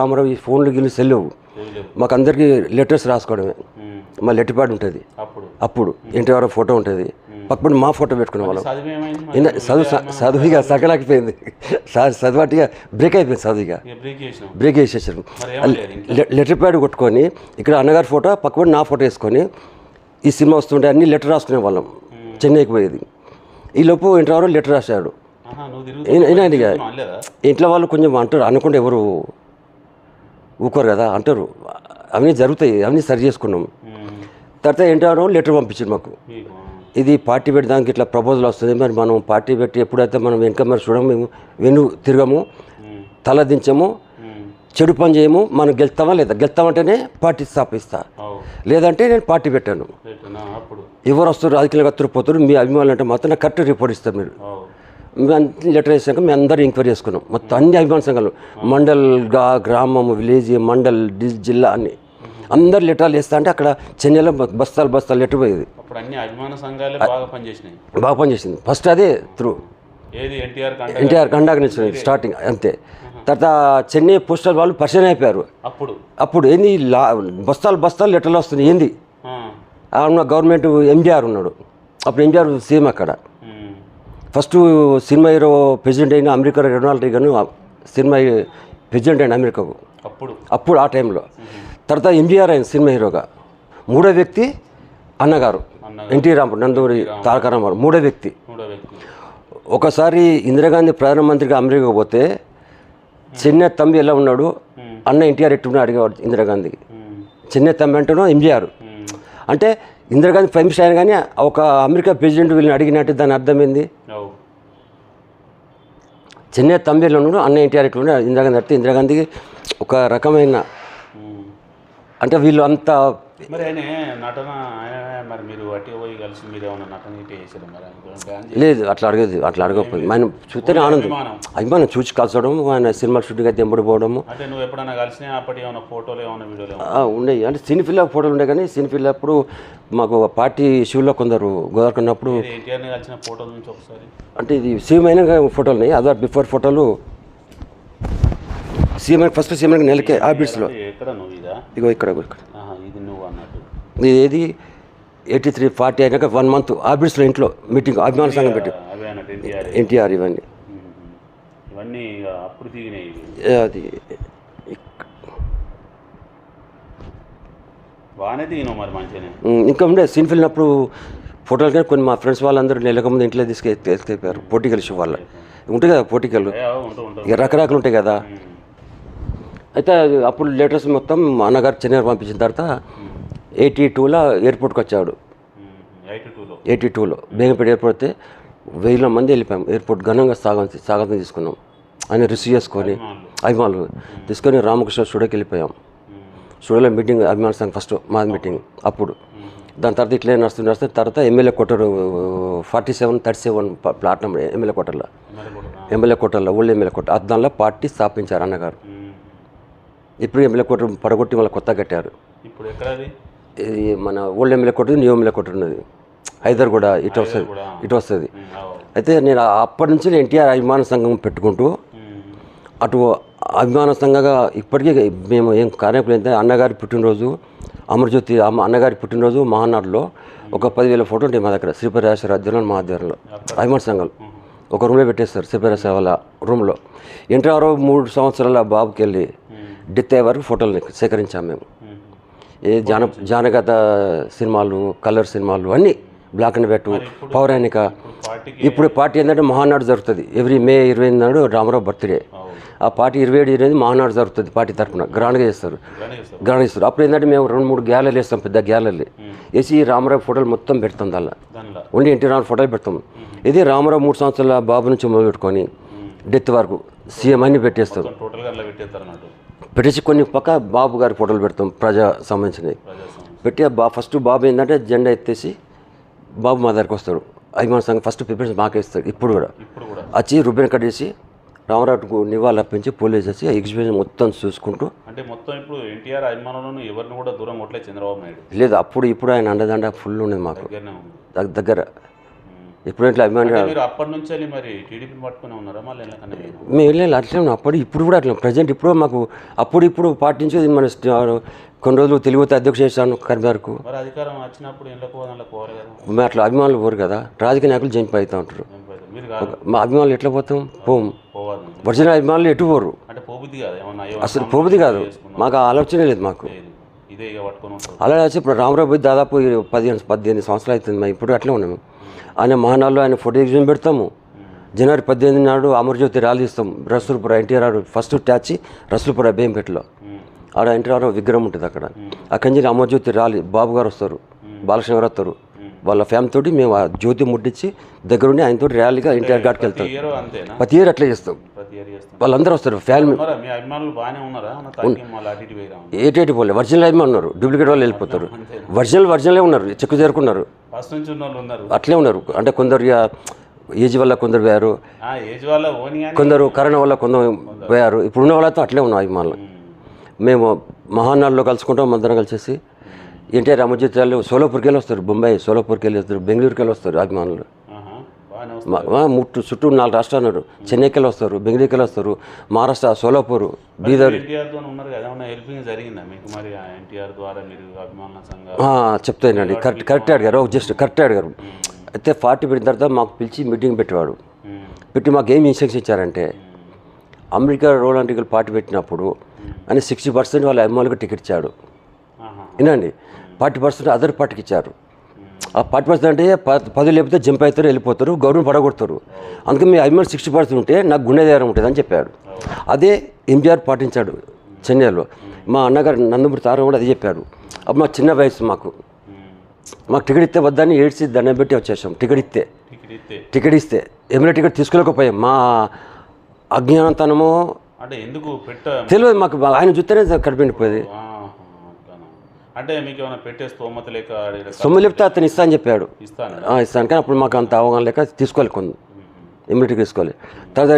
రామారావు ఈ ఫోన్లు గిల్లు సెల్లవు. మాకు అందరికీ లెటర్స్ రాసుకోవడమే. మా లెటర్ ప్యాడ్ ఉంటుంది. అప్పుడు. ఎన్టీఆర్ ఫోటో ఉంటుంది. పక్కన మా ఫోటో పెట్టుకునే వాళ్ళం. చదివి? ఏంటంటే చదువుగా సగలాకిపోయింది చదువుటిగా బ్రేక్ అయిపోయింది చదువుగా. బ్రేక్ వేసేసారు లెటర్ ప్యాడ్ కొట్టుకొని ఇక్కడ అన్నగారి ఫోటో పక్కన నా ఫోటో వేసుకొని ఈ సినిమా వస్తుంటే అన్ని లెటర్ రాసుకునే వాళ్ళం. చెన్నైకి పోయేది. ఈ లోపు ఇంటర్ లెటర్ రాశాడు. అనలేదా? ఇంట్లో వాళ్ళు కొంచెం అంటారు. అనుకుంటే ఎవరు ఊకోరు కదా అంటారు అవన్నీ జరుగుతాయి అవన్నీ సరి చేసుకున్నాం. తర్వాత ఇంటర్ లెటర్ పంపించారు మాకు. ఇది పార్టీ పెట్టడానికి ఇట్లా ప్రపోజల్ వస్తుంది మరి మనం పార్టీ పెట్టి ఎప్పుడైతే మనం వెనక మరి చూడము మేము వెను తిరగము. తల దించము. చెడు పని చేయము మనం గెలుస్తామా లేదా గెలుస్తామంటేనే పార్టీ స్థాపిస్తా లేదంటే నేను పార్టీ పెట్టాను ఎవరు వస్తారు రాజకీయంగా వస్తారు పోతారు మీ అభిమానులు అంటే మాత్రం కరెక్ట్ రిపోర్ట్ ఇస్తారు మీరు అన్ని లెటర్ వేసాక మేము అందరూ ఎంక్వైరీ చేసుకున్నాం. మొత్తం అన్ని అభిమాన సంఘాలు. మండల్గా గ్రామం విలేజ్ మండల్ డి- జిల్లా అన్ని. అందరు లెటర్లు వేస్తా అంటే అక్కడ చెన్నైలో బస్తాలు బస్తాలు లెటర్ పోయేది. అప్పుడు అన్ని అభిమాన సంఘాలే బాగా పనిచేసినాయి. బాగా పనిచేసింది. ఫస్ట్ అదే త్రూ. ఏది? ఎన్టీఆర్ ఎన్టీఆర్ కండాక్ నుంచి స్టార్టింగ్ అంతే. తర్వాత చెన్నై పోస్టల్ వాళ్ళు పరిచయం అయిపోయారు. అప్పుడు? అప్పుడు ఏంది లా బస్తాలు బస్తాలు లెటర్లు వస్తున్నాయి ఏంది? గవర్నమెంట్ ఎంజీఆర్ ఉన్నాడు. అప్పుడు ఎంజీఆర్ సీఎం అక్కడ. ఫస్ట్ సినిమా హీరో ప్రెసిడెంట్ అయిన America Ronald Reagan cinema president అయిన అమెరికాకు. అప్పుడు? అప్పుడు ఆ టైంలో. తర్వాత ఎంజీఆర్ అయిన సినిమా హీరోగా. మూడో వ్యక్తి అన్నగారు. ఎన్టీ రామారావు నందూరి తారక రామారావు మూడో వ్యక్తి. ఒకసారి ఇందిరాగాంధీ ప్రధానమంత్రిగా అమెరికా పోతే చిన్న తమ్మి ఎలా ఉన్నాడు? అన్న ఎన్టీఆర్ ఎట్టున్నా అడిగేవాడు ఇందిరాగాంధీకి. చిన్న తమ్మి అంటేనో ఎంజీఆర్. అంటే ఇందిరాగాంధీ ప్రైమ్ మినిస్టర్ అయినా కానీ ఒక అమెరికా ప్రెసిడెంట్ వీళ్ళని అడిగినట్టు దాని అర్థం ఏంది? అవు చిన్న తమ్మిలో ఉన్నాడు అన్న ఎన్టీఆర్ ఎట్లుండే ఇందిరాగాంధీ అడిగితే ఇందిరాగాంధీకి ఒక రకమైన. అంటే వీళ్ళు అంత మరి ఆయన నటన ఆయన మరి మీరు పోయి కలిసి మీరు ఏమైనా నటన చేశారు మరి? లేదు అట్లా అడగదు అట్లా అడగకపోయింది ఆయన చూస్తేనే ఆనందం. అభిమానం. చూసి కలిసడం ఆయన సినిమా షూటింగ్ అయితే ఎంబడిపోవడము అంటే నువ్వు ఎప్పుడైనా కలిసినా అప్పటి ఏమైనా ఫోటోలు ఏమైనా వీడియోలు ఆ, ఉండేవి అంటే సినీ ఫిల్లా ఫోటోలు ఉండే కానీ సినీ ఫిల్లా అప్పుడు మాకు పార్టీ షూలో కొందరు గోదావరికున్నప్పుడు కలిసిన ఫోటోల నుంచి ఒకసారి. అంటే ఇది అయిన ఫోటోలు ఉన్నాయి. Other before photos. CM first CM నెలకే ఆఫీస్లో అంటే ఎక్కడ నువ్వు ఇదా? ఇగో ఇక్కడ ఇది నువ్వు అన్నట్టు. ఇది ఏది? ఎయిటీ త్రీ ఫార్టీ అయినాక వన్ మంత్ ఆఫీస్లో ఇంట్లో మీటింగ్ అభిమాన సంఘం పెట్టి. ఎన్టీఆర్ ఇవన్నీ. అప్పుడు అది ఇంకా ఉండే సీన్ ఫిల్నప్పుడు ఫోటోలు కానీ కొన్ని మా ఫ్రెండ్స్ వాళ్ళందరూ నెలక ముందు ఇంట్లో తీసుకె తీసుకెళ్ళిపోయారు పోటీకల్ షో వాళ్ళ. ఉంటాయి కదా పోటీకలు ఇక రకరకాలు ఉంటాయి కదా. అయితే అప్పుడు లేటెస్ట్ మొత్తం మా అన్నగారు చెన్నై పంపించిన తర్వాత ఎయిటీ టూలో ఎయిర్పోర్ట్కి వచ్చాడు ఎయిటీ టూలో బేగంపేట ఎయిర్పోర్ట్ అయితే వేల మంది వెళ్ళిపోయాం. ఎయిర్పోర్ట్ ఘనంగా స్వాగతం స్వాగతం తీసుకున్నాం. ఆయన రిసీవ్ చేసుకొని అభిమానులు. తీసుకొని రామకృష్ణ స్టూడియోకి వెళ్ళిపోయాం. స్టూడియోలో మీటింగ్ అభిమాన సంఘం ఫస్ట్ మా మీటింగ్ అప్పుడు. దాని తర్వాత ఇట్లే నడుస్తుంది నడుస్తుంది తర్వాత MLA quarters forty seven thirty seven plot number MLA కొట్టర్లో కూడా ఎమ్మెల్యే కొట్టర్లో ఓల్డ్ ఎమ్మెల్యే కొట్ట అది దానిలో పార్టీ స్థాపించారు అన్నగారు. ఇప్పుడు ఎమ్మెల్యే కొట్ట పడగొట్టి మళ్ళీ కొత్తగా కట్టారు. ఇప్పుడు ఇది మన ఓల్డ్ ఎమ్మెల్యే కొట్టు న్యూ ఎమ్మెల్యే కొట్టు ఉన్నది హైదర్ కూడా ఇటు వస్తుంది. ఇటు వస్తుంది. అయితే నేను అప్పటి నుంచి ఎన్టీఆర్ అభిమాన సంఘం పెట్టుకుంటూ అటు అభిమాన సంఘంగా ఇప్పటికీ మేము ఏం కార్యక్రమం అయితే అన్నగారి పుట్టినరోజు అమరజ్యోతి అమ్మ అన్నగారి పుట్టినరోజు మహానాడులో ఒక పదివేల ఫోటో ఉంటాయి మా దగ్గర శ్రీపరాశ్వర అధ్యయనం మా ఆధ్వర్యంలో. అభిమాన సంఘాలు. ఒక రూమ్లో పెట్టేస్తారు శ్రీపరాశ్వర వాళ్ళ రూమ్లో ఎన్టీఆర్ మూడు సంవత్సరాల బాబుకి వెళ్ళి డెత్ అయ్యే వరకు ఫోటోలు సేకరించాం మేము. ఏ జాన జానగత సినిమాలు కలర్ సినిమాలు అన్నీ బ్లాక్ అండ్ వైట్ పౌరాణిక. ఇప్పుడు పార్టీ ఏంటంటే మహానాడు జరుగుతుంది. ఎవ్రీ మే ఇరవై ఎనిమిది నాడు రామారావు బర్త్డే. ఆ పార్టీ ఇరవై ఏడు ఇరవై మహానాడు జరుగుతుంది పార్టీ తరఫున గ్రాండ్గా చేస్తారు. గ్రాండ్ చేస్తారు. అప్పుడు ఏంటంటే మేము రెండు మూడు గ్యాలరీలు వేస్తాం పెద్ద గ్యాలరీ వేసి రామారావు ఫోటోలు మొత్తం పెడతాం దానిలో. దానిలో. ఓన్లీ ఎన్టీ రామారావు ఫోటోలు పెడతాం. ఇది రామారావు మూడు సంవత్సరాల బాబు నుంచి మొదలు పెట్టుకొని డెత్ వరకు సీఎం అన్ని అన్నట్టు. పెట్టేసి కొన్ని పక్క బాబు గారి ఫోటోలు పెడతాం ప్రజా సంబంధించినవి. పెట్టి బా ఫస్ట్ బాబు ఏంటంటే జెండా ఎత్తేసి బాబు మా దగ్గరకు వస్తాడు. అభిమాన సంఘం ఫస్ట్ ప్రిపరేషన్ మాకే ఇస్తాడు ఇప్పుడు కూడా. వచ్చి రుబ్బెన్ కట్ చేసి రామరావుకు నివాళులు అర్పించి పోలీస్ చేసి ఎగ్జిబిషన్ మొత్తం చూసుకుంటూ అంటే మొత్తం ఇప్పుడు ఎన్టీఆర్ అభిమానులను ఎవరిని కూడా దూరం కొట్టలేదు చంద్రబాబు నాయుడు. లేదు అప్పుడు ఇప్పుడు ఆయన అండదండ ఫుల్ ఉండేది మాకు. దగ్గర. ఇప్పుడు ఇట్లా అభిమాని అంటే మీరు అప్పటి నుంచి మరి టీడీపీని పట్టుకుని ఉన్నారా? మళ్ళీ మేము వెళ్ళాలి అట్లే అప్పుడు ఇప్పుడు కూడా అట్లా ప్రజెంట్ ఇప్పుడు మాకు అప్పుడు ఇప్పుడు పార్టీ నుంచి మన కొన్ని రోజులు తెలుగుతో అధ్యక్ష చేశాను కరీంనగర్కు అధికారం వచ్చినప్పుడు మేము అట్లా అభిమానులు పోరు కదా. రాజకీయ నాయకులు జంప్ అవుతూ ఉంటారు. మా అభిమానులు ఎట్లా పోతాం? పోం ఒరిజినల్ అభిమానులు ఎటు పోరు? అంటే పోబుద్ది కాదు అసలు మాకు ఆ ఆలోచనే లేదు మాకు. అలా వచ్చి ఇప్పుడు రామరావు దాదాపు పదిహేను పద్దెనిమిది సంవత్సరాలు అవుతుంది. ఇప్పుడు అట్లే ఉన్నాము ఆయన మహానాల్లో ఆయన ఫోటో ఎగ్జిబిషన్ పెడతాము. జనవరి పద్దెనిమిది నాడు అమరజ్యోతి ర్యాలీ ఇస్తాం. రసూల్పుర ఎన్టీఆర్ ఫస్ట్ ట్యాచి రసూల్పుర బేంపేటలో. ఆడ ఎన్టీఆర్ విగ్రహం ఉంటుంది అక్కడ. అక్కడి నుంచి అమరజ్యోతి ర్యాలీ. బాబు గారు వస్తారు. బాలకృష్ణ గారు వస్తారు. వాళ్ళ ఫ్యామిలీ తోటి మేము ఆ జ్యోతి ముట్టించి దగ్గరుండి ఆయనతో ర్యాలీగా ఎన్టీఆర్ ఘాట్కి వెళ్తాం. ప్రతి ఇయర్ అట్లా చేస్తాం. వాళ్ళందరూ వస్తారు ఫ్యామిలీ ఏటేటి పోలే ఒరిజినల్ అభిమానులు ఉన్నారు. డూప్లికేట్ వాళ్ళు వెళ్ళిపోతారు. ఒరిజినల్ ఒరిజినలే ఉన్నారు. చెక్కు చేరుకున్నారు అట్లే ఉన్నారు. అంటే కొందరు ఏజ్ వల్ల కొందరు పోయారు. కొందరు కరోనా వల్ల కొందరు పోయారు. ఇప్పుడు ఉన్న వాళ్ళతో అట్లే ఉన్నాం అభిమానులు. మేము మహానాడులో కలుసుకుంటాం అందరం కలిసేసి. ఎన్టీఆర్ వాళ్ళు సోలాపూర్కి వెళ్ళి వస్తారు బొంబాయి సోలాపూర్కి వెళ్ళి వస్తారు బెంగళూరుకి వెళ్ళి వస్తారు అభిమానులు ముట్టు చుట్టూ నాలుగు రాష్ట్రాలు ఉన్నారు. చెన్నైకి వెళ్ళి వస్తారు బెంగళూరుకి వెళ్ళి వస్తారు మహారాష్ట్ర సోలాపూర్ బీదర్. చెప్తానండి. కరెక్ట్ కరెక్ట్ అడిగారు జస్ట్ కరెక్ట్ అడిగారు. అయితే పార్టీ పెట్టిన తర్వాత మాకు పిలిచి మీటింగ్ పెట్టేవాడు. పెట్టి మాకు ఏం ఇన్స్ట్రక్షన్ ఇచ్చారంటే అమెరికా రోల్ అంటికల్ పార్టీ పెట్టినప్పుడు అని సిక్స్టీ పర్సెంట్ వాళ్ళ అభిమానులకు టికెట్ ఇచ్చాడు. వినండి. ఫార్టీ పర్సెంట్ అదర్ పార్టీకి ఇచ్చారు. ఆ ఫార్టీ పర్సెంట్ అంటే పది లేకపోతే జంప్ అవుతారు వెళ్ళిపోతారు గవర్నమెంట్ పడగొడతారు. అందుకని మీ అభిమానులు సిక్స్టీ పర్సెంట్ ఉంటే నాకు గుండె ధైర్యం ఉంటుంది అని చెప్పాడు అదే ఎంజీఆర్ పాటించాడు చెన్నైలో. మా అన్నగారు నందమూరి తారం కూడా అదే చెప్పాడు అప్పుడు మా చిన్న వయసు మాకు. మాకు టికెట్ ఇస్తే వద్దని ఏడ్చి దండం పెట్టి వచ్చేసాం. టికెట్ ఇస్తే. టికెట్ ఇస్తే. ఎమ్మెల్యే టికెట్ తీసుకోలేకపోయాం. మా అజ్ఞానంతనమో అంటే ఎందుకు తెలియదు మాకు. ఆయన చూస్తేనే అట్లానా. అంటే మీకు ఏమైనా పెట్టే స్తోమత లేక సొమ్ము లేపితే అతను ఇస్తా అని చెప్పాడు. ఇస్తాను? ఇస్తాను. కానీ అప్పుడు మాకు అంత అవగాహన లేక తీసుకోవాలి కొంత. ఎమ్మెల్యే తీసుకోవాలి. తర్వాత